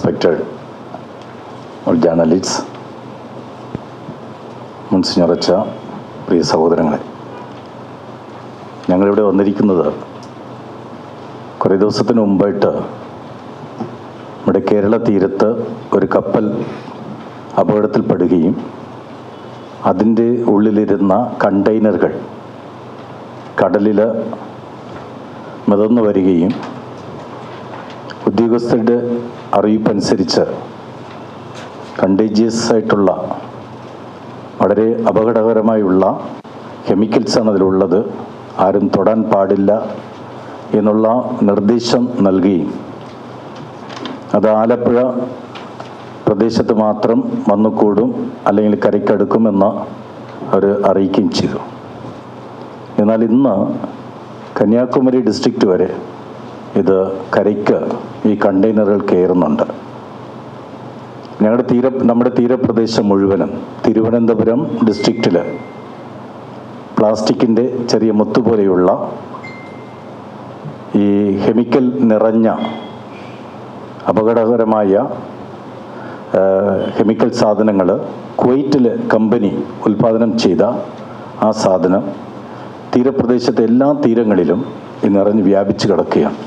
respected മുൻസിഞ്ഞർ അച്ഛ പ്രിയ സഹോദരങ്ങളെ. ഞങ്ങളിവിടെ വന്നിരിക്കുന്നത് കുറേ ദിവസത്തിന് മുമ്പായിട്ട് നമ്മുടെ കേരള തീരത്ത് ഒരു കപ്പൽ അപകടത്തിൽപ്പെടുകയും അതിന്റെ ഉള്ളിലിരുന്ന കണ്ടെയ്നറുകൾ കടലിൽ മിതന്നു വരികയും ഉദ്യോഗസ്ഥരുടെ അറിയിപ്പനുസരിച്ച് കണ്ടേജിയസ് ആയിട്ടുള്ള വളരെ അപകടകരമായുള്ള കെമിക്കൽസാണ് അതിലുള്ളത് ആരും തൊടാൻ പാടില്ല എന്നുള്ള നിർദ്ദേശം നൽകുകയും അത് ആലപ്പുഴ പ്രദേശത്ത് മാത്രം വന്നുകൂടും അല്ലെങ്കിൽ കരയ്ക്കടുക്കുമെന്ന് അവർ അറിയിക്കുകയും ചെയ്തു. എന്നാൽ ഇന്ന് കന്യാകുമാരി ഡിസ്ട്രിക്റ്റ് വരെ ഇത് കരയ്ക്ക് ഈ കണ്ടെയ്നറുകൾ കയറുന്നുണ്ട്. ഞങ്ങളുടെ തീര നമ്മുടെ തീരപ്രദേശം മുഴുവനും തിരുവനന്തപുരം ഡിസ്ട്രിക്റ്റിൽ പ്ലാസ്റ്റിക്കിന്റെ ചെറിയ മുത്തുപോലെയുള്ള ഈ കെമിക്കൽ നിറഞ്ഞ അപകടകരമായ കെമിക്കൽ സാധനങ്ങൾ കുവൈറ്റിൽ കമ്പനി ഉൽപ്പാദനം ചെയ്ത ആ സാധനം തീരപ്രദേശത്തെ എല്ലാ തീരങ്ങളിലും ഈ നിറഞ്ഞ് വ്യാപിച്ച് കിടക്കുകയാണ്.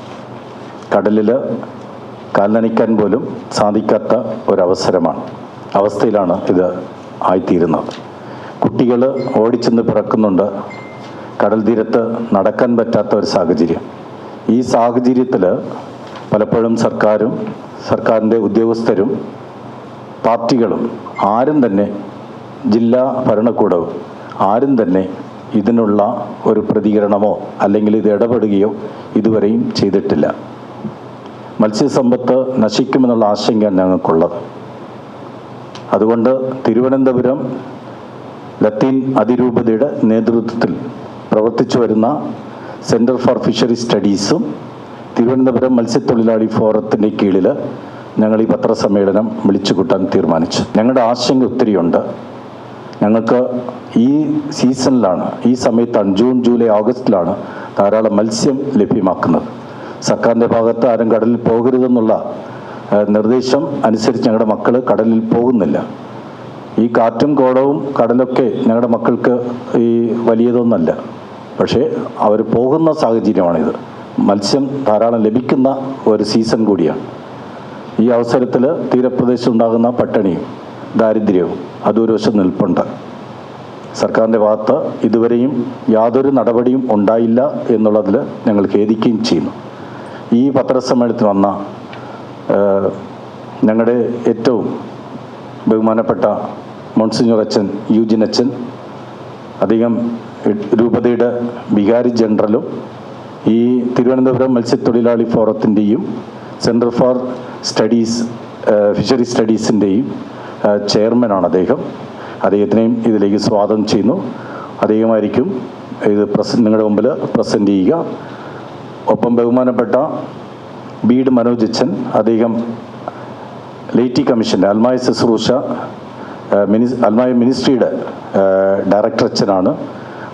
കടലിൽ കാൽനനയ്ക്കാൻ പോലും സാധിക്കാത്ത ഒരവസരമാണ്. അവസ്ഥയിലാണ് ഇത് ആയിത്തീരുന്നത്. കുട്ടികൾ ഓടിച്ചെന്ന് പിറക്കുന്നുണ്ട്. കടൽ തീരത്ത് നടക്കാൻ പറ്റാത്ത ഒരു സാഹചര്യം. ഈ സാഹചര്യത്തിൽ പലപ്പോഴും സർക്കാരും സർക്കാരിന്റെ ഉദ്യോഗസ്ഥരും പാർട്ടികളും ആരും തന്നെ ജില്ലാ ഭരണകൂടവും ആരും തന്നെ ഇതിനുള്ള ഒരു പ്രതികരണമോ അല്ലെങ്കിൽ ഇത് ഇടപെടുകയോ ഇതുവരെയും ചെയ്തിട്ടില്ല. മത്സ്യസമ്പത്ത് നശിക്കുമെന്നുള്ള ആശങ്കയാണ് ഞങ്ങൾക്കുള്ളത്. അതുകൊണ്ട് തിരുവനന്തപുരം ലത്തീൻ അതിരൂപതയുടെ നേതൃത്വത്തിൽ പ്രവർത്തിച്ചു വരുന്ന സെന്റർ ഫോർ ഫിഷറി സ്റ്റഡീസും തിരുവനന്തപുരം മത്സ്യത്തൊഴിലാളി ഫോറത്തിന്റെ കീഴിൽ ഞങ്ങൾ ഈ പത്രസമ്മേളനം വിളിച്ചു കൂട്ടാൻ തീരുമാനിച്ചു. ഞങ്ങളുടെ ആശങ്ക ഒത്തിരിയുണ്ട് ഞങ്ങൾക്ക് ഈ സീസണിലാണ് ഈ സമയത്താണ് ജൂൺ ജൂലൈ ഓഗസ്റ്റിലാണ് ധാരാളം മത്സ്യം ലഭ്യമാക്കുന്നത്. സർക്കാരിന്റെ ഭാഗത്ത് ആരും കടലിൽ പോകരുതെന്നുള്ള നിർദ്ദേശം അനുസരിച്ച് ഞങ്ങളുടെ മക്കൾ കടലിൽ പോകുന്നില്ല. ഈ കാറ്റും കോടവും കടലൊക്കെ ഞങ്ങളുടെ മക്കൾക്ക് ഈ വലിയതൊന്നല്ല. പക്ഷേ അവർ പോകുന്ന സാഹചര്യമാണിത്. മത്സ്യം ധാരാളം ലഭിക്കുന്ന ഒരു സീസൺ കൂടിയാണ്. ഈ അവസരത്തിൽ തീരപ്രദേശത്ത് ഉണ്ടാകുന്ന പട്ടിണിയും ദാരിദ്ര്യവും അതൊരു വശം നിൽപ്പുണ്ട്. സർക്കാരിന്റെ ഭാഗത്ത് ഇതുവരെയും യാതൊരു നടപടിയും ഉണ്ടായില്ല എന്നുള്ളതിൽ ഞങ്ങൾ ഖേദിക്കുകയും ചെയ്യുന്നു. ഈ പത്രസമ്മേളനത്തിൽ വന്ന ഞങ്ങളുടെ ഏറ്റവും ബഹുമാനപ്പെട്ട മോൺസിഞ്ഞൂർ അച്ഛൻ യൂജിൻ അച്ഛൻ അധികം രൂപതയുടെ വികാരി ജനറലും ഈ തിരുവനന്തപുരം മത്സ്യത്തൊഴിലാളി ഫോറത്തിന്റെയും സെന്റർ ഫോർ സ്റ്റഡീസ് ഫിഷറി സ്റ്റഡീസിന്റെയും ചെയർമാനാണ് അദ്ദേഹം. അദ്ദേഹത്തിനെയും ഇതിലേക്ക് സ്വാഗതം ചെയ്യുന്നു. അദ്ദേഹമായിരിക്കും ഇത് പ്രസ നിങ്ങളുടെ മുമ്പിൽ പ്രസന്റ് ചെയ്യുക. ഒപ്പം ബഹുമാനപ്പെട്ട ബീഡ് മനോജ് അച്ഛൻ അദ്ദേഹം ലേറ്റി കമ്മീഷന്റെ അൽമായ ശുശ്രൂഷ മിനി അൽമായ മിനിസ്ട്രിയുടെ ഡയറക്ടർ അച്ഛനാണ്.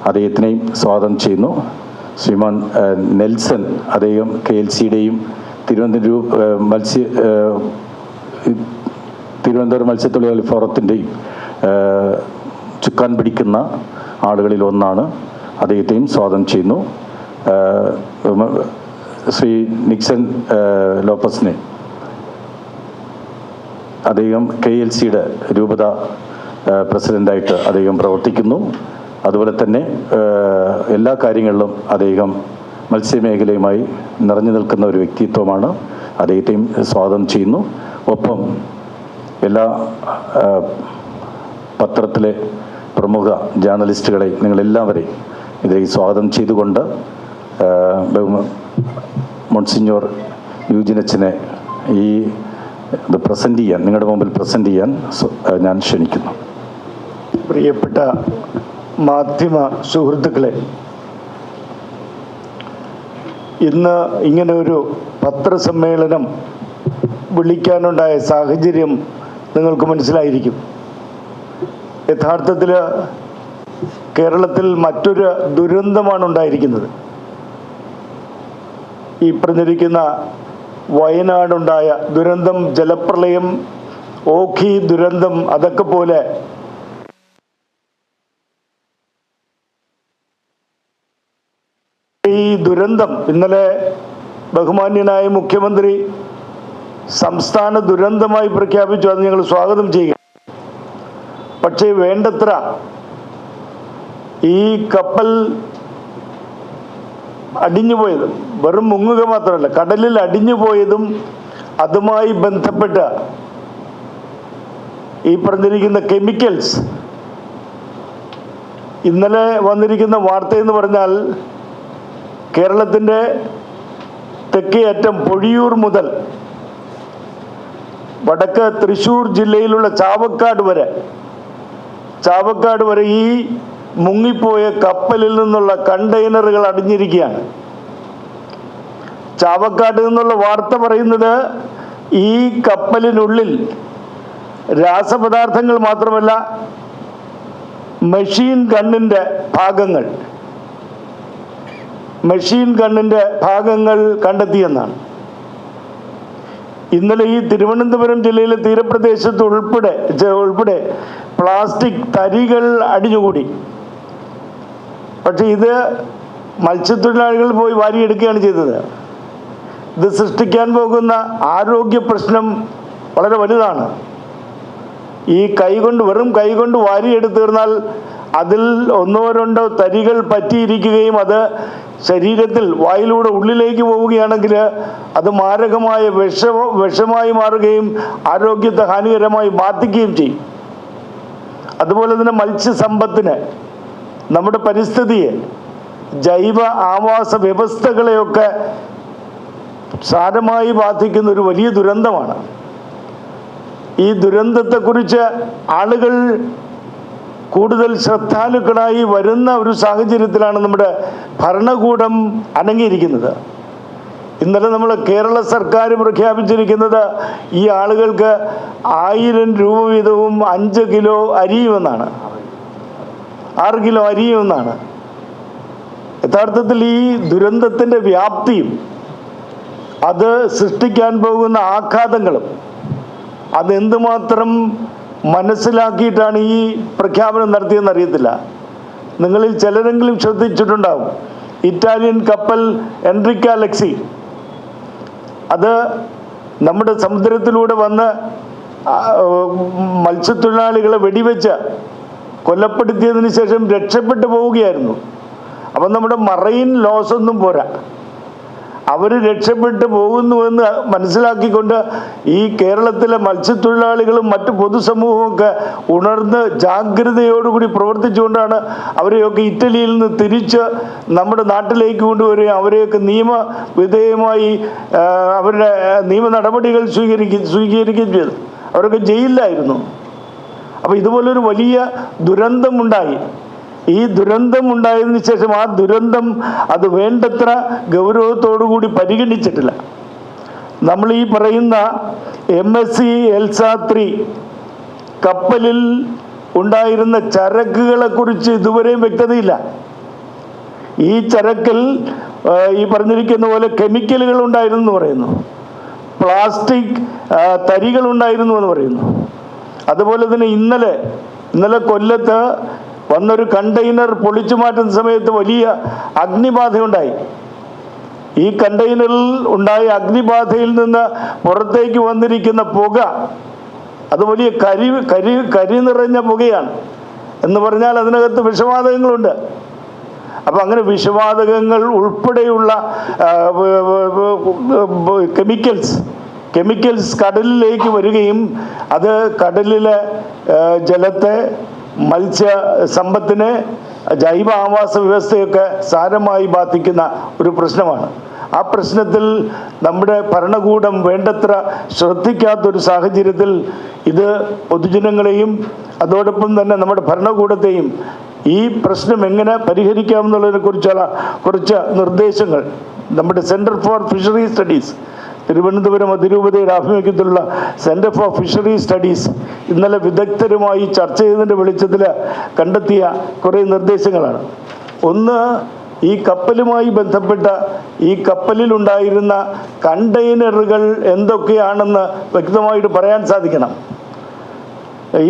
അദ്ദേഹത്തിനെയും സ്വാഗതം ചെയ്യുന്നു. ശ്രീമാൻ നെൽസൺ അദ്ദേഹം കെ എൽ സിയുടെയും തിരുവനന്തപുരം മത്സ്യ തിരുവനന്തപുരം മത്സ്യത്തൊഴിലാളി ഫോറത്തിന്റെയും ചുക്കാൻ പിടിക്കുന്ന ആളുകളിൽ ഒന്നാണ്. അദ്ദേഹത്തെയും സ്വാഗതം ചെയ്യുന്നു. ശ്രീ നിക്സൺ ലോപ്പസിനെ. അദ്ദേഹം കെ എൽ സിയുടെ രൂപത പ്രസിഡന്റായിട്ട് അദ്ദേഹം പ്രവർത്തിക്കുന്നു. അതുപോലെ തന്നെ എല്ലാ കാര്യങ്ങളിലും അദ്ദേഹം മത്സ്യമേഖലയുമായി നിറഞ്ഞു നിൽക്കുന്ന ഒരു വ്യക്തിത്വമാണ്. അദ്ദേഹത്തെയും സ്വാഗതം ചെയ്യുന്നു. ഒപ്പം എല്ലാ പത്രത്തിലെ പ്രമുഖ ജേർണലിസ്റ്റുകളെ നിങ്ങളെല്ലാവരെയും ഇതിലേക്ക് സ്വാഗതം ചെയ്തുകൊണ്ട് മോൺസിഞ്ഞോർ യൂജിനച്ചനെ ഈ ഇത് പ്രസന്റ് ചെയ്യാൻ നിങ്ങളുടെ മുമ്പിൽ പ്രസന്റ് ചെയ്യാൻ ഞാൻ ക്ഷണിക്കുന്നു. പ്രിയപ്പെട്ട മാധ്യമ സുഹൃത്തുക്കളെ ഇന്ന് ഇങ്ങനെ ഒരു പത്രസമ്മേളനം വിളിക്കാനുണ്ടായ സാഹചര്യം നിങ്ങൾക്ക് മനസ്സിലായിരിക്കും. യഥാർത്ഥത്തിൽ കേരളത്തിൽ മറ്റൊരു ദുരന്തമാണ് ഉണ്ടായിരിക്കുന്നത് ഈ പറഞ്ഞിരിക്കുന്ന വയനാടുണ്ടായ ദുരന്തം ജലപ്രളയം ഓഖി ദുരന്തം അതൊക്കെ പോലെ ഈ ദുരന്തം ഇന്നലെ ബഹുമാന്യനായ മുഖ്യമന്ത്രി സംസ്ഥാന ദുരന്തമായി പ്രഖ്യാപിച്ചു. അത് ഞങ്ങൾ സ്വാഗതം ചെയ്യുക. പക്ഷേ വേണ്ടത്ര ഈ കപ്പൽ അടിഞ്ഞുപോയത് വെറും മുങ്ങുക മാത്രമല്ല കടലിൽ അടിഞ്ഞുപോയതും അതുമായി ബന്ധപ്പെട്ട ഈ പറഞ്ഞിരിക്കുന്ന കെമിക്കൽസ്. ഇന്നലെ വന്നിരിക്കുന്ന വാർത്ത എന്ന് പറഞ്ഞാൽ കേരളത്തിന്റെ തെക്കേ അറ്റം പൊഴിയൂർ മുതൽ വടക്ക് തൃശ്ശൂർ ജില്ലയിലുള്ള ചാവക്കാട് വരെ ചാവക്കാട് വരെ ഈ മുങ്ങിപ്പോയ കപ്പലിൽ നിന്നുള്ള കണ്ടെയ്നറുകൾ അടിഞ്ഞിരിക്കുകയാണ്. ചാവക്കാട് നിന്നുള്ള വാർത്ത പറയുന്നത് ഈ കപ്പലിനുള്ളിൽ രാസപദാർത്ഥങ്ങൾ മാത്രമല്ല മെഷീൻ ഗണ്ണിന്റെ ഭാഗങ്ങൾ മെഷീൻ ഗണ്ണിന്റെ ഭാഗങ്ങൾ കണ്ടെത്തിയെന്നാണ്. ഇന്നലെ ഈ തിരുവനന്തപുരം ജില്ലയിലെ തീരപ്രദേശത്ത് ഉൾപ്പെടെ ഉൾപ്പെടെ പ്ലാസ്റ്റിക് തരികൾ അടിഞ്ഞുകൂടി. പക്ഷെ ഇത് മത്സ്യത്തൊഴിലാളികൾ പോയി വാരിയെടുക്കുകയാണ് ചെയ്തത്. ഇത് സൃഷ്ടിക്കാൻ പോകുന്ന ആരോഗ്യ പ്രശ്നം വളരെ വലുതാണ്. ഈ കൈകൊണ്ട് വെറും കൈകൊണ്ട് വാരിയെടുത്ത് തീർന്നാൽ അതിൽ ഒന്നോ രണ്ടോ തരികൾ പറ്റിയിരിക്കുകയും അത് ശരീരത്തിൽ വായിലൂടെ ഉള്ളിലേക്ക് പോവുകയാണെങ്കിൽ അത് മാരകമായ വിഷ വിഷമായി മാറുകയും ആരോഗ്യത്തെ ഹാനികരമായി ബാധിക്കുകയും ചെയ്യും. അതുപോലെ തന്നെ മത്സ്യസമ്പത്തിനെ നമ്മുടെ പരിസ്ഥിതിയെ ജൈവ ആവാസ വ്യവസ്ഥകളെയൊക്കെ സാരമായി ബാധിക്കുന്ന ഒരു വലിയ ദുരന്തമാണ്. ഈ ദുരന്തത്തെക്കുറിച്ച് ആളുകൾ കൂടുതൽ ശ്രദ്ധാലുക്കളായി വരുന്ന ഒരു സാഹചര്യത്തിലാണ് നമ്മുടെ ഭരണകൂടം അനങ്ങിയിരിക്കുന്നത്. ഇന്നലെ നമ്മൾ കേരള സർക്കാർ പ്രഖ്യാപിച്ചിരിക്കുന്നത് ഈ ആളുകൾക്ക് ആയിരം രൂപ വീതവും അഞ്ച് കിലോ അരിയുമെന്നാണ്. ആറ് കിലോ അരിയുമെന്നാണ് യഥാർത്ഥത്തിൽ ഈ ദുരന്തത്തിന്റെ വ്യാപ്തിയും അത് സൃഷ്ടിക്കാൻ പോകുന്ന ആഘാതങ്ങളും അതെന്തുമാത്രം മനസ്സിലാക്കിയിട്ടാണ് ഈ പ്രഖ്യാപനം നടത്തിയെന്ന് അറിയത്തില്ല. നിങ്ങളിൽ ചിലരെങ്കിലും ശ്രദ്ധിച്ചിട്ടുണ്ടാവും. ഇറ്റാലിയൻ കപ്പൽ എൻറിക്ക ലക്സി അത് നമ്മുടെ സമുദ്രത്തിലൂടെ വന്ന് മത്സ്യത്തൊഴിലാളികളെ വെടിവെച്ച് കൊല്ലപ്പെടുത്തിയതിന് ശേഷം രക്ഷപ്പെട്ടു പോവുകയായിരുന്നു. അപ്പം നമ്മുടെ മറൈൻ ലോസ് ഒന്നും പോരാ. അവർ രക്ഷപ്പെട്ടു പോകുന്നുവെന്ന് മനസ്സിലാക്കിക്കൊണ്ട് ഈ കേരളത്തിലെ മത്സ്യത്തൊഴിലാളികളും മറ്റു പൊതുസമൂഹവും ഒക്കെ ഉണർന്ന് ജാഗ്രതയോടുകൂടി പ്രവർത്തിച്ചുകൊണ്ടാണ് അവരെയൊക്കെ ഇറ്റലിയിൽ നിന്ന് തിരിച്ച് നമ്മുടെ നാട്ടിലേക്ക് കൊണ്ടുവരികയും അവരെയൊക്കെ നിയമ വിധേയമായി അവരുടെ നിയമ നടപടികൾ സ്വീകരിക്കുകയും സ്വീകരിക്കുകയും ചെയ്തു. അവരൊക്കെ ജയിലിലായിരുന്നു. അപ്പോൾ ഇതുപോലൊരു വലിയ ദുരന്തമുണ്ടായി. ഈ ദുരന്തം ഉണ്ടായതിന് ശേഷം ആ ദുരന്തം അത് വേണ്ടത്ര ഗൗരവത്തോടു കൂടി പരിഗണിച്ചിട്ടില്ല. നമ്മൾ ഈ പറയുന്ന എം എസ് സി എൽസാത്രി കപ്പലിൽ ഉണ്ടായിരുന്ന ചരക്കുകളെ കുറിച്ച് ഇതുവരെയും വ്യക്തതയില്ല. ഈ ചരക്കിൽ ഈ പറഞ്ഞിരിക്കുന്ന പോലെ കെമിക്കലുകൾ ഉണ്ടായിരുന്നു എന്ന് പറയുന്നു. പ്ലാസ്റ്റിക് തരികൾ ഉണ്ടായിരുന്നു എന്ന് പറയുന്നു. അതുപോലെ തന്നെ ഇന്നലെ ഇന്നലെ കൊല്ലത്ത് വന്നൊരു കണ്ടെയ്നർ പൊളിച്ചു മാറ്റുന്ന സമയത്ത് വലിയ അഗ്നിബാധയുണ്ടായി. ഈ കണ്ടെയ്നറിൽ ഉണ്ടായ അഗ്നിബാധയിൽ നിന്ന് പുറത്തേക്ക് വന്നിരിക്കുന്ന പുക അത് വലിയ കരി കരി കരി നിറഞ്ഞ പുകയാണ്. എന്ന് പറഞ്ഞാൽ അതിനകത്ത് വിഷവാതകങ്ങളുണ്ട്. അപ്പം അങ്ങനെ വിഷവാതകങ്ങൾ ഉൾപ്പെടെയുള്ള കെമിക്കൽസ് കെമിക്കൽസ് കടലിലേക്ക് വരികയും അത് കടലിലെ ജലത്തെ മത്സ്യ സമ്പത്തിനെ ജൈവ ആവാസ വ്യവസ്ഥയൊക്കെ സാരമായി ബാധിക്കുന്ന ഒരു പ്രശ്നമാണ്. ആ പ്രശ്നത്തിൽ നമ്മുടെ ഭരണകൂടം വേണ്ടത്ര ശ്രദ്ധിക്കാത്തൊരു സാഹചര്യത്തിൽ ഇത് പൊതുജനങ്ങളെയും അതോടൊപ്പം തന്നെ നമ്മുടെ ഭരണകൂടത്തെയും ഈ പ്രശ്നം എങ്ങനെ പരിഹരിക്കാമെന്നുള്ളതിനെ കുറിച്ചുള്ള കുറച്ച് നിർദ്ദേശങ്ങൾ നമ്മുടെ centre for fishery studies Thiruvananthapuram അതിരൂപതയുടെ ആഭിമുഖ്യത്തിലുള്ള സെന്റർ ഫോർ ഫിഷറി സ്റ്റഡീസ് ഇന്നലെ വിദഗ്ധരുമായി ചർച്ച ചെയ്തതിന്റെ വെളിച്ചത്തിൽ കണ്ടെത്തിയ കുറേ നിർദ്ദേശങ്ങളാണ്. ഒന്ന് ഈ കപ്പലുമായി ബന്ധപ്പെട്ട ഈ കപ്പലിലുണ്ടായിരുന്ന കണ്ടെയ്നറുകൾ എന്തൊക്കെയാണെന്ന് വ്യക്തമായിട്ട് പറയാൻ സാധിക്കണം.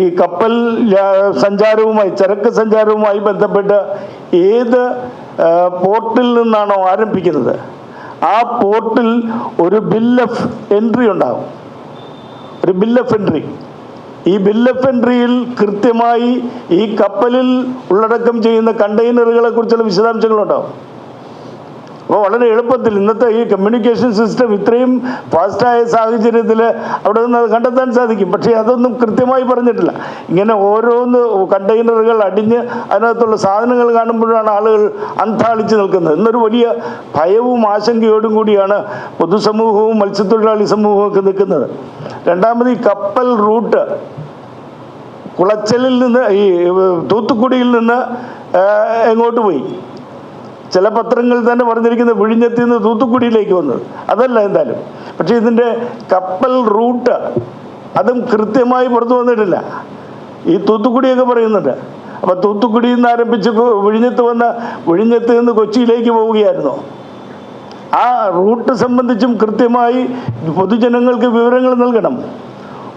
ഈ കപ്പൽ സഞ്ചാരവുമായി ചരക്ക് സഞ്ചാരവുമായി ബന്ധപ്പെട്ട് ഏത് പോർട്ടിൽ നിന്നാണോ ആരംഭിക്കുന്നത്? ആ പോർട്ടിൽ ഒരു ബിൽ എൻട്രി ഉണ്ടാകും ഒരു ബിൽ എൻട്രി ഈ ബിൽ എൻട്രിയിൽ കൃത്യമായി ഈ കപ്പലിൽ ഉള്ളടക്കം ചെയ്യുന്ന കണ്ടെയ്നറുകളെ കുറിച്ചുള്ള വിശദാംശങ്ങളുണ്ടാവും. അപ്പോൾ വളരെ എളുപ്പത്തിൽ ഇന്നത്തെ ഈ കമ്മ്യൂണിക്കേഷൻ സിസ്റ്റം ഇത്രയും ഫാസ്റ്റായ സാഹചര്യത്തിൽ അവിടെ നിന്ന് അത് കണ്ടെത്താൻ സാധിക്കും. പക്ഷേ അതൊന്നും കൃത്യമായി പറഞ്ഞിട്ടില്ല. ഇങ്ങനെ ഓരോന്ന് കണ്ടെയ്നറുകൾ അടിഞ്ഞ് അതിനകത്തുള്ള സാധനങ്ങൾ കാണുമ്പോഴാണ് ആളുകൾ അന്താളിച്ച് നിൽക്കുന്നത്. എന്നൊരു വലിയ ഭയവും ആശങ്കയോടും കൂടിയാണ് പൊതുസമൂഹവും മത്സ്യത്തൊഴിലാളി സമൂഹവും ഒക്കെ നിൽക്കുന്നത്. രണ്ടാമത് ഈ കപ്പൽ റൂട്ട് കുളച്ചലിൽ നിന്ന് ഈ തൂത്തുക്കുടിയിൽ നിന്ന് എങ്ങോട്ട് പോയി? ചില പത്രങ്ങളിൽ തന്നെ പറഞ്ഞിരിക്കുന്നത് വിഴിഞ്ഞത്തിൽ നിന്ന് തൂത്തുക്കുടിയിലേക്ക് വന്നത് അതല്ല എന്തായാലും. പക്ഷേ ഇതിന്റെ കപ്പൽ റൂട്ട് അതും കൃത്യമായി പുറത്തു വന്നിട്ടില്ല. ഈ തൂത്തുക്കുടിയൊക്കെ പറയുന്നുണ്ട്. അപ്പോൾ തൂത്തുക്കുടിയിൽ നിന്ന് ആരംഭിച്ച് വിഴിഞ്ഞത്ത് വന്ന വിഴിഞ്ഞത്ത് നിന്ന് കൊച്ചിയിലേക്ക് പോവുകയായിരുന്നു. ആ റൂട്ട് സംബന്ധിച്ചും കൃത്യമായി പൊതുജനങ്ങൾക്ക് വിവരങ്ങൾ നൽകണം.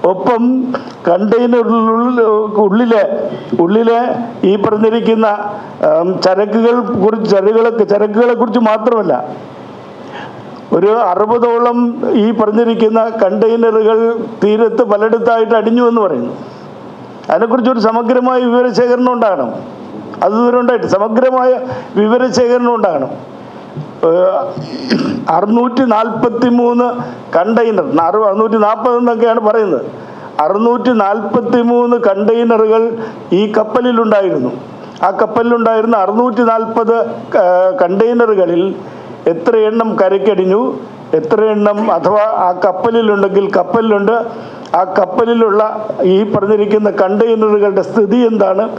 ഒപ്പം കണ്ടെയ്നറിനുള്ളിൽ ഉള്ളിലെ ഉള്ളിലെ ഈ പറഞ്ഞിരിക്കുന്ന ചരക്കുകൾ കുറിച്ച് ചരക്കുകളെ ചരക്കുകളെ കുറിച്ച് മാത്രമല്ല ഒരു അറുപതോളം ഈ പറഞ്ഞിരിക്കുന്ന കണ്ടെയ്നറുകൾ തീരത്ത് പലയിടത്തായിട്ട് അടിഞ്ഞു എന്ന് പറയുന്നു. അതിനെക്കുറിച്ച് ഒരു സമഗ്രമായ വിവരശേഖരണം ഉണ്ടാകണം. അത് ദൂരം ഉണ്ടായിട്ട് സമഗ്രമായ വിവരശേഖരണം ഉണ്ടാകണം. അറുന്നൂറ്റി നാൽപ്പത്തി മൂന്ന് കണ്ടെയ്നർ. അറു- അറുന്നൂറ്റി നാൽപ്പത് എന്നൊക്കെയാണ് പറയുന്നത്. അറുന്നൂറ്റി നാൽപ്പത്തി മൂന്ന് കണ്ടെയ്നറുകൾ ഈ കപ്പലിലുണ്ടായിരുന്നു. ആ കപ്പലിലുണ്ടായിരുന്ന അറുന്നൂറ്റി നാൽപ്പത് കണ്ടെയ്നറുകളിൽ എത്ര എണ്ണം കരയ്ക്കടിഞ്ഞു എത്ര എണ്ണം അഥവാ ആ കപ്പലിലുണ്ടെങ്കിൽ കപ്പലിലുണ്ട്. ആ കപ്പലിലുള്ള ഈ പറഞ്ഞിരിക്കുന്ന കണ്ടെയ്നറുകളുടെ സ്ഥിതി എന്താണ്?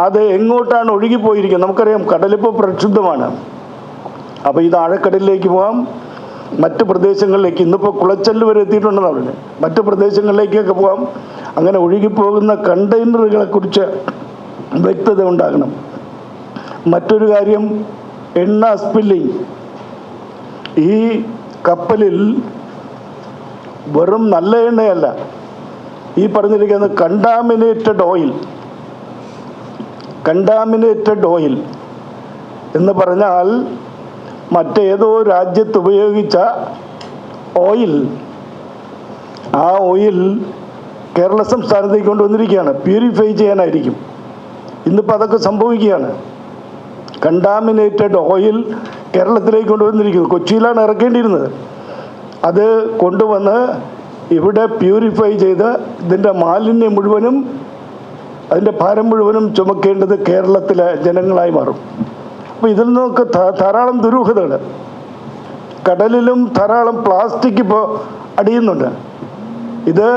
അത് എങ്ങോട്ടാണ് ഒഴുകിപ്പോയിരിക്കുന്നത്? നമുക്കറിയാം കടലിപ്പോൾ പ്രക്ഷുബ്ധമാണ്. അപ്പോൾ ഇത് ആഴക്കടലിലേക്ക് പോകാം. മറ്റ് പ്രദേശങ്ങളിലേക്ക് ഇന്നിപ്പോൾ കുളച്ചൽ വരെ എത്തിയിട്ടുണ്ടെന്ന് പറഞ്ഞു മറ്റ് പ്രദേശങ്ങളിലേക്കൊക്കെ പോകാം. അങ്ങനെ ഒഴുകിപ്പോകുന്ന കണ്ടെയ്നറുകളെ കുറിച്ച് വ്യക്തത ഉണ്ടാകണം. മറ്റൊരു കാര്യം എണ്ണ സ്പില്ലിങ് ഈ കപ്പലിൽ വെറും നല്ല എണ്ണയല്ല. ഈ പറഞ്ഞിരിക്കുന്നത് കണ്ടാമിനേറ്റഡ് ഓയിൽ കണ്ടാമിനേറ്റഡ് ഓയിൽ എന്ന് പറഞ്ഞാൽ മറ്റേതോ രാജ്യത്ത് ഉപയോഗിച്ച ഓയിൽ. ആ ഓയിൽ കേരള സംസ്ഥാനത്തേക്ക് കൊണ്ടുവന്നിരിക്കുകയാണ്. പ്യൂരിഫൈ ചെയ്യാനായിരിക്കും. ഇന്നിപ്പോൾ അതൊക്കെ സംഭവിക്കുകയാണ്. കണ്ടാമിനേറ്റഡ് ഓയിൽ കേരളത്തിലേക്ക് കൊണ്ടുവന്നിരിക്കുന്നു. കൊച്ചിയിലാണ് ഇറക്കേണ്ടിയിരുന്നത്. അത് കൊണ്ടുവന്ന് ഇവിടെ പ്യൂരിഫൈ ചെയ്ത് ഇതിന്റെ മാലിന്യം മുഴുവനും അതിന്റെ ഭാരം മുഴുവനും ചുമക്കേണ്ടത് കേരളത്തിലെ ജനങ്ങളായി മാറും. അപ്പോൾ ഇതിൽ നിന്നൊക്കെ ധാരാളം ദുരൂഹതകൾ കടലിലും ധാരാളം പ്ലാസ്റ്റിക് ഇപ്പോൾ അടിയുന്നുണ്ട്. ഇത്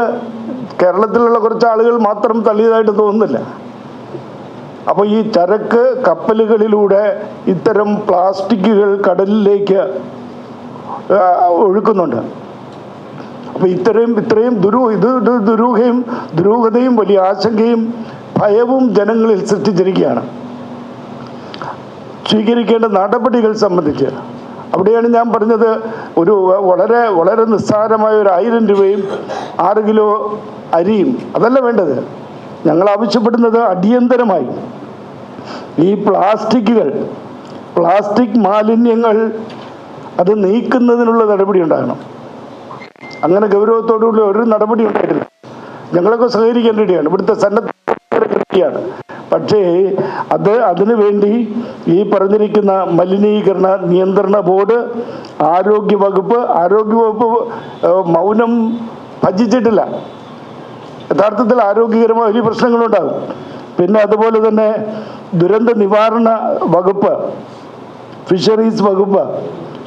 കേരളത്തിലുള്ള കുറച്ച് ആളുകൾ മാത്രം തള്ളിയതായിട്ട് തോന്നുന്നില്ല. അപ്പോൾ ഈ ചരക്ക് കപ്പലുകളിലൂടെ ഇത്തരം പ്ലാസ്റ്റിക്കുകൾ കടലിലേക്ക് ഒഴുക്കുന്നുണ്ട്. അപ്പോൾ ഇത്രയും ഇത്രയും ദുരൂഹ ഇത് ദുരൂഹയും ദുരൂഹതയും വലിയ ആശങ്കയും ഭയവും ജനങ്ങളിൽ സൃഷ്ടിച്ചിരിക്കുകയാണ്. സ്വീകരിക്കേണ്ട നടപടികൾ സംബന്ധിച്ച്. അവിടെയാണ് ഞാൻ പറഞ്ഞത് ഒരു വളരെ വളരെ നിസ്സാരമായ ഒരു ആയിരം രൂപയും ആറ് കിലോ അരിയും. അതല്ല വേണ്ടത്. ഞങ്ങൾ ആവശ്യപ്പെടുന്നത് അടിയന്തരമായി. ഈ പ്ലാസ്റ്റിക്കുകൾ പ്ലാസ്റ്റിക് മാലിന്യങ്ങൾ അത് നീക്കുന്നതിനുള്ള നടപടി ഉണ്ടാകണം. അങ്ങനെ ഗൗരവത്തോടുകൂടി ഒരു നടപടി ഉണ്ടായിട്ടില്ല. ഞങ്ങളൊക്കെ സഹകരിക്കേണ്ടതാണ് ഇവിടുത്തെ സന്നദ്ധയാണ് പക്ഷേ അത് അതിനുവേണ്ടി ഈ പറഞ്ഞിരിക്കുന്ന മലിനീകരണ നിയന്ത്രണ ബോർഡ് ആരോഗ്യ വകുപ്പ് ആരോഗ്യ വകുപ്പ് മൗനം ഭജിച്ചിട്ടില്ല. യഥാർത്ഥത്തിൽ ആരോഗ്യകരമായ വലിയ പ്രശ്നങ്ങളുണ്ടാകും. പിന്നെ അതുപോലെ തന്നെ ദുരന്ത നിവാരണ വകുപ്പ് ഫിഷറീസ് വകുപ്പ്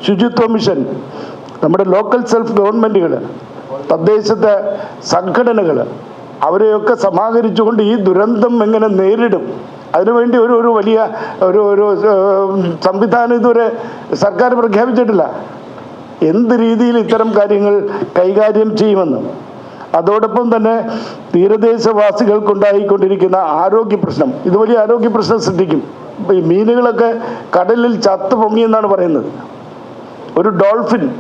ശുചിത്വ മിഷൻ നമ്മുടെ ലോക്കൽ സെൽഫ് ഗവൺമെന്റുകൾ തദ്ദേശത്തെ സംഘടനകൾ അവരെയൊക്കെ സമാഹരിച്ചുകൊണ്ട് ഈ ദുരന്തം എങ്ങനെ നേരിടും? അതിനുവേണ്ടി ഒരു ഒരു വലിയ ഒരു ഒരു സംവിധാനം ഇതുവരെ സർക്കാർ പ്രഖ്യാപിച്ചിട്ടില്ല. എന്ത് രീതിയിൽ ഇത്തരം കാര്യങ്ങൾ കൈകാര്യം ചെയ്യുമെന്ന്. അതോടൊപ്പം തന്നെ തീരദേശവാസികൾക്കുണ്ടായിക്കൊണ്ടിരിക്കുന്ന ആരോഗ്യ പ്രശ്നം. ഇത് വലിയ ആരോഗ്യ പ്രശ്നം സൃഷ്ടിക്കും ഈ മീനുകളൊക്കെ കടലിൽ ചത്തു പൊങ്ങിയെന്നാണ് പറയുന്നത്. ഒരു ഡോൾഫിൻ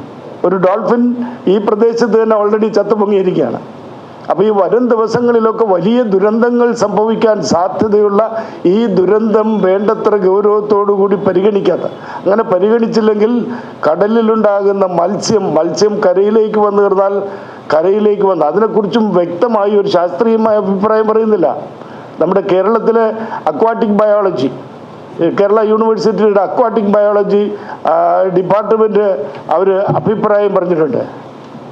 ഒരു ഡോൾഫിൻ ഈ പ്രദേശത്ത് തന്നെ ഓൾറെഡി ചത്തു പൊങ്ങിയിരിക്കുകയാണ്. അപ്പോൾ ഈ വരും ദിവസങ്ങളിലൊക്കെ വലിയ ദുരന്തങ്ങൾ സംഭവിക്കാൻ സാധ്യതയുള്ള ഈ ദുരന്തം വേണ്ടത്ര കൂടി പരിഗണിക്കാത്ത. അങ്ങനെ പരിഗണിച്ചില്ലെങ്കിൽ കടലിലുണ്ടാകുന്ന മത്സ്യം മത്സ്യം കരയിലേക്ക് വന്നു തീർന്നാൽ കരയിലേക്ക് വന്ന്. അതിനെക്കുറിച്ചും വ്യക്തമായി ഒരു ശാസ്ത്രീയമായ അഭിപ്രായം പറയുന്നില്ല. നമ്മുടെ കേരളത്തിലെ അക്വാട്ടിക് ബയോളജി കേരള യൂണിവേഴ്സിറ്റിയുടെ അക്വാട്ടിക് ബയോളജി ഡിപ്പാർട്ട്മെന്റ് അവർ അഭിപ്രായം പറഞ്ഞിട്ടുണ്ട്.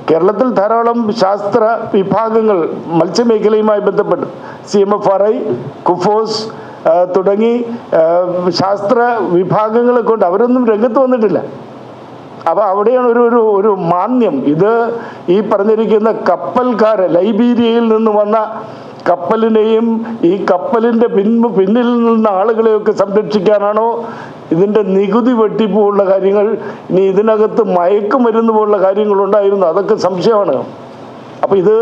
കേരളത്തിൽ ധാരാളം ശാസ്ത്ര വിഭാഗങ്ങൾ മത്സ്യമേഖലയുമായി ബന്ധപ്പെട്ട് C M F R I KUFOS തുടങ്ങി ശാസ്ത്ര വിഭാഗങ്ങളെ കൊണ്ട് അവരൊന്നും രംഗത്ത് വന്നിട്ടില്ല. അപ്പോൾ അവിടെയാണ് ഒരു ഒരു ഒരു മാന്യം. ഇത് ഈ പറഞ്ഞിരിക്കുന്ന കപ്പൽക്കാരെ ലൈബീരിയയിൽ നിന്ന് വന്ന കപ്പലിനെയും ഈ കപ്പലിന്റെ പിൻ പിന്നിൽ നിന്ന ആളുകളെയൊക്കെ സംരക്ഷിക്കാനാണോ ഇതിന്റെ നികുതി വെട്ടിപ്പുള്ള കാര്യങ്ങൾ? ഇനി ഇതിനകത്ത് മയക്കുമരുന്ന് പോലുള്ള കാര്യങ്ങളുണ്ടായിരുന്നു. അതൊക്കെ സംശയമാണ്. അപ്പോൾ ഇത്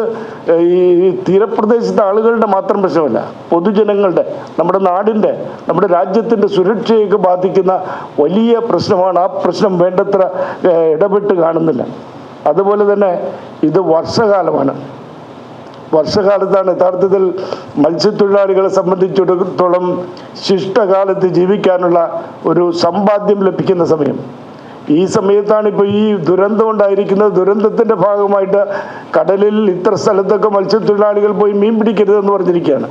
ഈ തീരപ്രദേശത്തെ ആളുകളുടെ മാത്രം പ്രശ്നമല്ല പൊതുജനങ്ങളുടെ നമ്മുടെ നാടിന്റെ നമ്മുടെ രാജ്യത്തിന്റെ സുരക്ഷയൊക്കെ ബാധിക്കുന്ന വലിയ പ്രശ്നമാണ്. ആ പ്രശ്നം വേണ്ടത്ര ഇടപെട്ട് കാണുന്നില്ല. അതുപോലെ തന്നെ ഇത് വർഷകാലമാണ്. വർഷകാലത്താണ് യഥാർത്ഥത്തിൽ മത്സ്യത്തൊഴിലാളികളെ സംബന്ധിച്ചിടത്തോളം ശിഷ്ടകാലത്ത് ജീവിക്കാനുള്ള ഒരു സമ്പാദ്യം ലഭിക്കുന്ന സമയം. ഈ സമയത്താണ് ഇപ്പോൾ ഈ ദുരന്തം ഉണ്ടായിരിക്കുന്നത്. ദുരന്തത്തിന്റെ ഭാഗമായിട്ട് കടലിൽ ഇത്ര സ്ഥലത്തൊക്കെ മത്സ്യത്തൊഴിലാളികൾ പോയി മീൻ പിടിക്കരുതെന്ന് പറഞ്ഞിരിക്കുകയാണ്.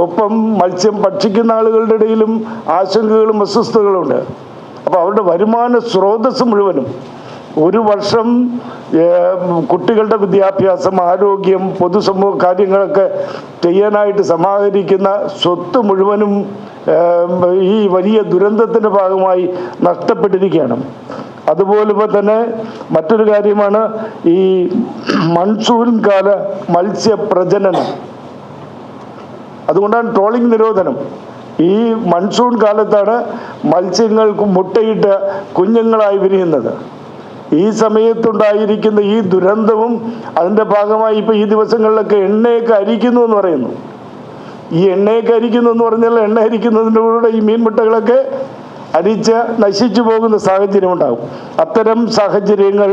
ഒപ്പം മത്സ്യം ഭക്ഷിക്കുന്ന ആളുകളുടെ ഇടയിലും ആശങ്കകളും അസ്വസ്ഥതകളും ഉണ്ട് അപ്പോൾ അവരുടെ വരുമാന സ്രോതസ് മുഴുവനും ഒരു വർഷം കുട്ടികളുടെ വിദ്യാഭ്യാസം ആരോഗ്യം പൊതുസമൂഹ കാര്യങ്ങളൊക്കെ ചെയ്യാനായിട്ട് സമാഹരിക്കുന്ന സ്വത്ത് മുഴുവനും ഈ വലിയ ദുരന്തത്തിന്റെ ഭാഗമായി നഷ്ടപ്പെട്ടിരിക്കുകയാണ്. അതുപോലെ തന്നെ മറ്റൊരു കാര്യമാണ് ഈ മൺസൂൺ കാല മത്സ്യപ്രജനനം അതുകൊണ്ടാണ് ട്രോളിംഗ് നിരോധനം. ഈ മൺസൂൺ കാലത്താണ് മത്സ്യങ്ങൾക്ക് മുട്ടയിട്ട് കുഞ്ഞുങ്ങളായി വിരിയുന്നത്. ഈ സമയത്തുണ്ടായിരിക്കുന്ന ഈ ദുരന്തവും അതിന്റെ ഭാഗമായി ഇപ്പോൾ ഈ ദിവസങ്ങളിലൊക്കെ എണ്ണയൊക്കെ അരിക്കുന്നു എന്ന് പറയുന്നു. ഈ എണ്ണയൊക്കെ അരിക്കുന്നു എന്ന് പറഞ്ഞാൽ എണ്ണ അരിക്കുന്നതിന്റെ കൂടെ ഈ മീൻമുട്ടകളൊക്കെ അരിച്ച് നശിച്ചു പോകുന്ന സാഹചര്യം ഉണ്ടാകും. അത്തരം സാഹചര്യങ്ങൾ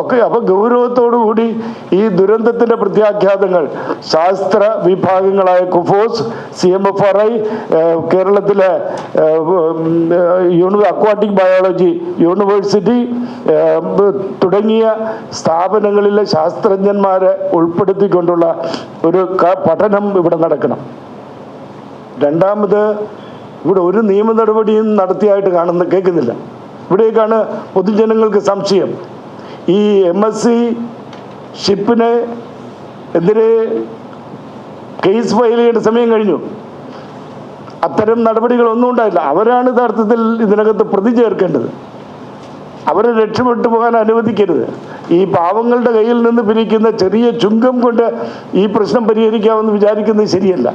ഒക്കെ അപ്പോൾ ഗൗരവത്തോടു കൂടി ഈ ദുരന്തത്തിന്റെ പ്രത്യാഘാതങ്ങൾ ശാസ്ത്ര വിഭാഗങ്ങളായ KUFOS C M F R I കേരളത്തിലെ യൂണി അക്വാട്ടിക് ബയോളജി യൂണിവേഴ്സിറ്റി തുടങ്ങിയ സ്ഥാപനങ്ങളിലെ ശാസ്ത്രജ്ഞന്മാരെ ഉൾപ്പെടുത്തിക്കൊണ്ടുള്ള ഒരു പഠനം ഇവിടെ നടക്കണം. രണ്ടാമത് ഇവിടെ ഒരു നിയമ നടപടിയും നടത്തിയായിട്ട് കാണുന്ന കേൾക്കുന്നില്ല. ഇവിടേക്കാണ് പൊതുജനങ്ങൾക്ക് സംശയം. ഈ എം എസ് സി ഷിപ്പിന് എതിരെ കേസ് ഫയൽ ചെയ്യേണ്ട സമയം കഴിഞ്ഞു. അത്തരം നടപടികളൊന്നും ഉണ്ടായില്ല. അവരാണ് യഥാർത്ഥത്തിൽ ഇതിനകത്ത് പ്രതി ചേർക്കേണ്ടത്. അവരെ രക്ഷപ്പെട്ടു പോകാൻ അനുവദിക്കരുത്. ഈ പാവങ്ങളുടെ കയ്യിൽ നിന്ന് പിരിക്കുന്ന ചെറിയ ചുങ്കം കൊണ്ട് ഈ പ്രശ്നം പരിഹരിക്കാമെന്ന് വിചാരിക്കുന്നത് ശരിയല്ല.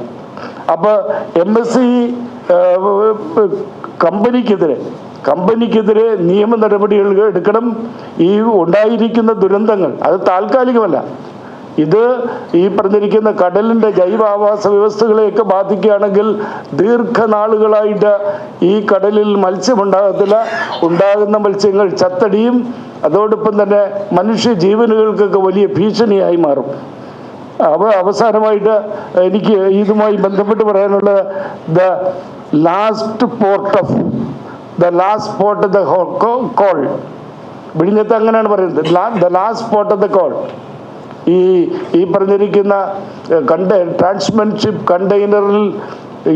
അപ്പോൾ എം എസ് സി കമ്പനിക്കെതിരെ കമ്പനിക്കെതിരെ നിയമ നടപടികൾ എടുക്കണം. ഈ ഉണ്ടായിരിക്കുന്ന ദുരന്തങ്ങൾ അത് താൽക്കാലികമല്ല. ഇത് ഈ പറഞ്ഞിരിക്കുന്ന കടലിന്റെ ജൈവാവാസ വ്യവസ്ഥകളെയൊക്കെ ബാധിക്കുകയാണെങ്കിൽ ദീർഘനാളുകളായിട്ട് ഈ കടലിൽ മത്സ്യമുണ്ടാകത്തില്ല. ഉണ്ടാകുന്ന മത്സ്യങ്ങൾ ചത്തടിയും അതോടൊപ്പം തന്നെ മനുഷ്യ ജീവനുകൾക്കൊക്കെ വലിയ ഭീഷണിയായി മാറും. അവ അവസാനമായിട്ട് എനിക്ക് ഇതുമായി ബന്ധപ്പെട്ട് പറയാനുള്ളത് the last port of the last port the call വിഴിഞ്ഞത്ത് അങ്ങനെയാണ് പറയുന്നത്. The last port of the call ഈ ഈ പറഞ്ഞിരിക്കുന്ന കണ്ട ട്രാൻസ്മെൻഷിപ്പ് കണ്ടെയ്നറിൽ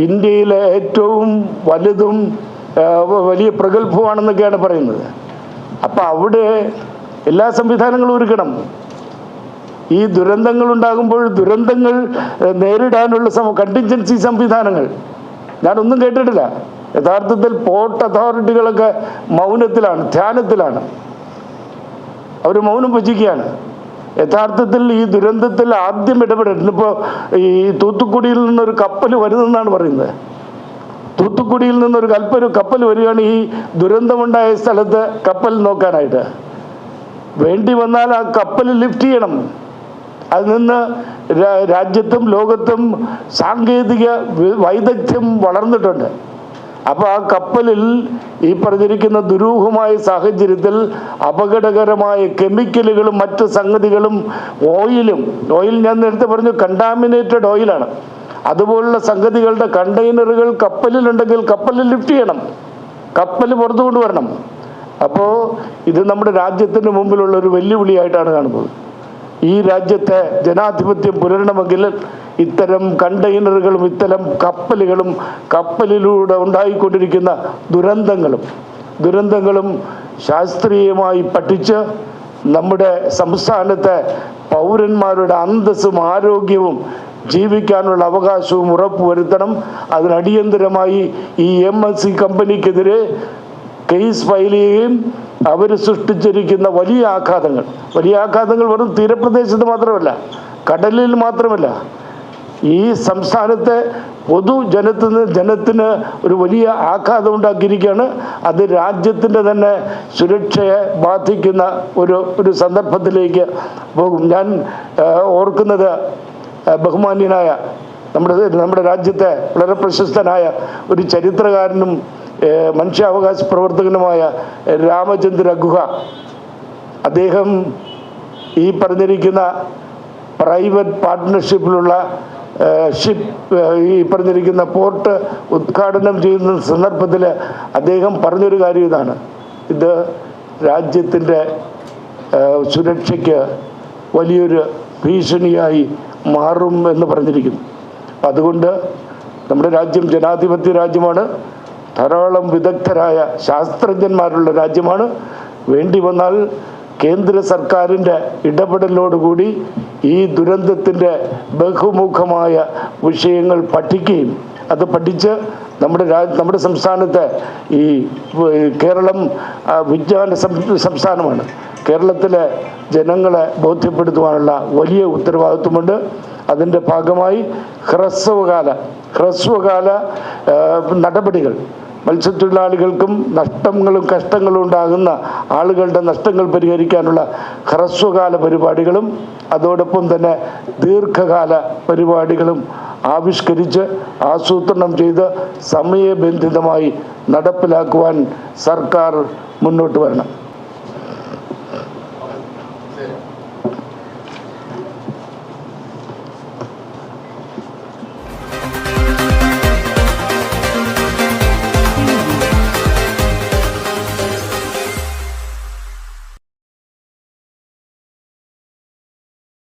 ഇന്ത്യയിലെ ഏറ്റവും വലുതും വലിയ പ്രഗത്ഭമാണെന്നൊക്കെയാണ് പറയുന്നത്. അപ്പം അവിടെ എല്ലാ സംവിധാനങ്ങളും ഒരുക്കണം. ഈ ദുരന്തങ്ങൾ ഉണ്ടാകുമ്പോൾ ദുരന്തങ്ങൾ നേരിടാനുള്ള കണ്ടിൻജൻസി സംവിധാനങ്ങൾ. ഞാനൊന്നും കേട്ടിട്ടില്ല. യഥാർത്ഥത്തിൽ പോർട്ട് അതോറിറ്റികളൊക്കെ മൗനത്തിലാണ് ധ്യാനത്തിലാണ്. അവർ മൗനം ഭജിക്കുകയാണ്. യഥാർത്ഥത്തിൽ ഈ ദുരന്തത്തിൽ ആദ്യം ഇടപെടരുത്. ഇപ്പോൾ ഈ തൂത്തുക്കുടിയിൽ നിന്നൊരു കപ്പൽ വരുന്നെന്നാണ് പറയുന്നത്. തൂത്തുക്കുടിയിൽ നിന്നൊരു കൽപ്പന കപ്പൽ വരികയാണ് ഈ ദുരന്തമുണ്ടായ സ്ഥലത്ത് കപ്പൽ നോക്കാനായിട്ട്. വേണ്ടി വന്നാൽ ആ കപ്പൽ ലിഫ്റ്റ് ചെയ്യണം. അതിൽ നിന്ന് രാജ്യത്തും ലോകത്തും സാങ്കേതിക വൈദഗ്ധ്യം വളർന്നിട്ടുണ്ട്. അപ്പോൾ ആ കപ്പലിൽ ഈ പറഞ്ഞിരിക്കുന്ന ദുരൂഹമായ സാഹചര്യത്തിൽ അപകടകരമായ കെമിക്കലുകളും മറ്റ് സംഗതികളും ഓയിലും ഓയിൽ ഞാൻ നേരത്തെ പറഞ്ഞു കണ്ടാമിനേറ്റഡ് ഓയിലാണ് അതുപോലുള്ള സംഗതികളുടെ കണ്ടെയ്നറുകൾ കപ്പലിലുണ്ടെങ്കിൽ കപ്പലിൽ ലിഫ്റ്റ് ചെയ്യണം. കപ്പൽ പുറത്തു കൊണ്ടുവരണം അപ്പോൾ ഇത് നമ്മുടെ രാജ്യത്തിന് മുമ്പിലുള്ള ഒരു വെല്ലുവിളിയായിട്ടാണ് കാണുന്നത്. ഈ രാജ്യത്തെ ജനാധിപത്യം പുലരണമെങ്കിൽ ഇത്തരം കണ്ടെയ്നറുകളും ഇത്തരം കപ്പലുകളും കപ്പലിലൂടെ ഉണ്ടായിക്കൊണ്ടിരിക്കുന്ന ദുരന്തങ്ങളും ദുരന്തങ്ങളും ശാസ്ത്രീയമായി പഠിച്ച് നമ്മുടെ സംസ്ഥാനത്തെ പൗരന്മാരുടെ അന്തസ്സും ആരോഗ്യവും ജീവിക്കാനുള്ള അവകാശവും ഉറപ്പുവരുത്തണം. അതിനടിയന്തരമായി ഈ എം എസ് സി കമ്പനിക്കെതിരെ കേസ് ഫയൽ ചെയ്യുകയും അവർ സൃഷ്ടിച്ചിരിക്കുന്ന വലിയ ആഘാതങ്ങൾ. വലിയ ആഘാതങ്ങൾ വെറും തീരപ്രദേശത്ത് മാത്രമല്ല കടലിൽ മാത്രമല്ല. ഈ സംസ്ഥാനത്തെ പൊതുജനത്തിന് ജനത്തിന് ഒരു വലിയ ആഘാതം ഉണ്ടാക്കിയിരിക്കുകയാണ്. അത് രാജ്യത്തിന്റെ തന്നെ സുരക്ഷയെ ബാധിക്കുന്ന ഒരു ഒരു സന്ദർഭത്തിലേക്ക് പോകും. ഞാൻ ഓർക്കുന്നത് ബഹുമാന്യനായ നമ്മുടെ നമ്മുടെ രാജ്യത്തെ വളരെ പ്രശസ്തനായ ഒരു ചരിത്രകാരനും മനുഷ്യാവകാശ പ്രവർത്തകനുമായ രാമചന്ദ്ര ഗുഹ. അദ്ദേഹം ഈ പറഞ്ഞിരിക്കുന്ന പ്രൈവറ്റ് പാർട്ട്ണർഷിപ്പിലുള്ള ഷിപ്പ് ഈ പറഞ്ഞിരിക്കുന്ന പോർട്ട് ഉദ്ഘാടനം ചെയ്യുന്ന സന്ദർഭത്തിൽ അദ്ദേഹം പറഞ്ഞൊരു കാര്യം ഇതാണ്. ഇത് രാജ്യത്തിന്റെ സുരക്ഷയ്ക്ക് വലിയൊരു ഭീഷണിയായി മാറും എന്ന് പറഞ്ഞിരിക്കുന്നു. അതുകൊണ്ട് നമ്മുടെ രാജ്യം ജനാധിപത്യ രാജ്യമാണ്. ധാരാളം വിദഗ്ധരായ ശാസ്ത്രജ്ഞന്മാരുള്ള രാജ്യമാണ്. വേണ്ടി വന്നാൽ കേന്ദ്ര സർക്കാരിന്റെ ഇടപെടലോടുകൂടി ഈ ദുരന്തത്തിന്റെ ബഹുമുഖമായ വിഷയങ്ങൾ പഠിക്കുകയും അത് പഠിച്ച് നമ്മുടെ നമ്മുടെ സംസ്ഥാനത്തെ ഈ കേരളം വിജ്ഞാന സംസ്ഥാനമാണ്. കേരളത്തിലെ ജനങ്ങളെ ബോധ്യപ്പെടുത്തുവാനുള്ള വലിയ ഉത്തരവാദിത്വമുണ്ട്. അതിന്റെ ഭാഗമായി ഹ്രസ്വകാല ഹ്രസ്വകാല നടപടികൾ. മത്സ്യത്തൊഴിലാളികൾക്കും നഷ്ടങ്ങളും കഷ്ടങ്ങളും ഉണ്ടാകുന്ന ആളുകളുടെ നഷ്ടങ്ങൾ പരിഹരിക്കാനുള്ള ഹ്രസ്വകാല പരിപാടികളും അതോടൊപ്പം തന്നെ ദീർഘകാല പരിപാടികളും ആവിഷ്കരിച്ച് ആസൂത്രണം ചെയ്ത് സമയബന്ധിതമായി നടപ്പിലാക്കുവാൻ സർക്കാർ മുന്നോട്ട് വരണം.